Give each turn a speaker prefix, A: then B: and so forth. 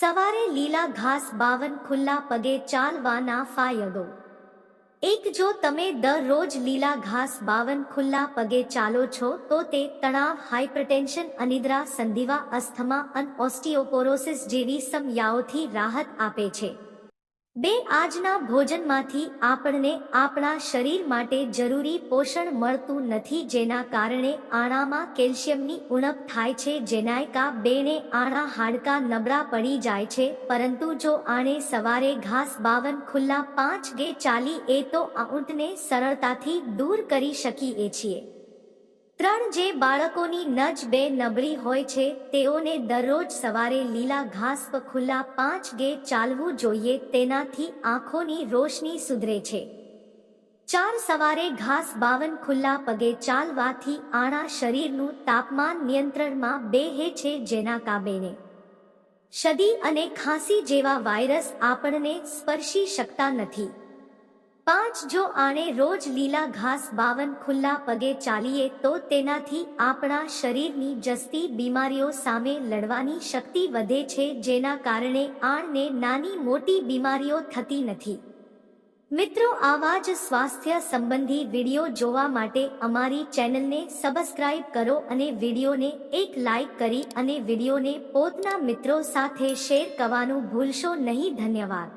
A: સવારે લીલા ઘાસ બાવન ખુલ્લા પગે ચાલવાના ફાયદો. એક જો તમે દરરોજ લીલા ઘાસ બાવન ખુલ્લા પગે ચાલો છો, તો તે તણાવ હાઇપરટેન્શન અનિદ્રા, સંધિવા, અસ્થમા, અને ઓસ્ટિયોપોરોસિસ જેવી સમસ્યાઓથી રાહત આપે છે. બે આજના ભોજનમાંથી આપણને આપણા શરીર માટે જરૂરી પોષણ મળતું નથી જેના કારણે આણામાં કેલ્શિયમની ઉણપ થાય છે જેનાયકા બેને આણા હાડકા નબળા પડી જાય છે. પરંતુ જો આણે સવારે ઘાસ બાવન ખુલ્લા પાંચ ગે ચાલી, એ તો આ ઊંટને સરળતાથી દૂર કરી શકીએ છીએ. ત્રણ જે બાળકોની નજ બે નબળી હોય છે, તેઓને દરરોજ સવારે લીલા ઘાસ પર ખુલ્લા પાંચ ગે ચાલવું જોઈએ, તેનાથી આંખોની રોશની સુધરે છે. ચાર સવારે ઘાસ બાવન ખુલ્લા પગે ચાલવાથી આણા શરીરનું તાપમાન નિયંત્રણમાં બેહે છે જેના કાબેને. શદી અને ખાંસી જેવા વાયરસ આપણને સ્પર્શી શકતા નથી. પાંચ જો આણે રોજ લીલા ઘાસ બાવન ખુલ્લા પગે ચાલીએ તો તેનાથી આપણા શરીરની જસ્તી બીમારીઓ સામે લડવાની શક્તિ વધે છે જેના કારણે આણને નાની મોટી બીમારીઓ થતી નથી. મિત્રો, આવા જ સ્વાસ્થ્ય સંબંધી વીડિયો જોવા માટે અમારી ચેનલને સબસ્ક્રાઇબ કરો અને વિડીયોને એક લાઇક કરી અને વિડીયોને પોતના મિત્રો સાથે શેર કરવાનું ભૂલશો નહીં. ધન્યવાદ.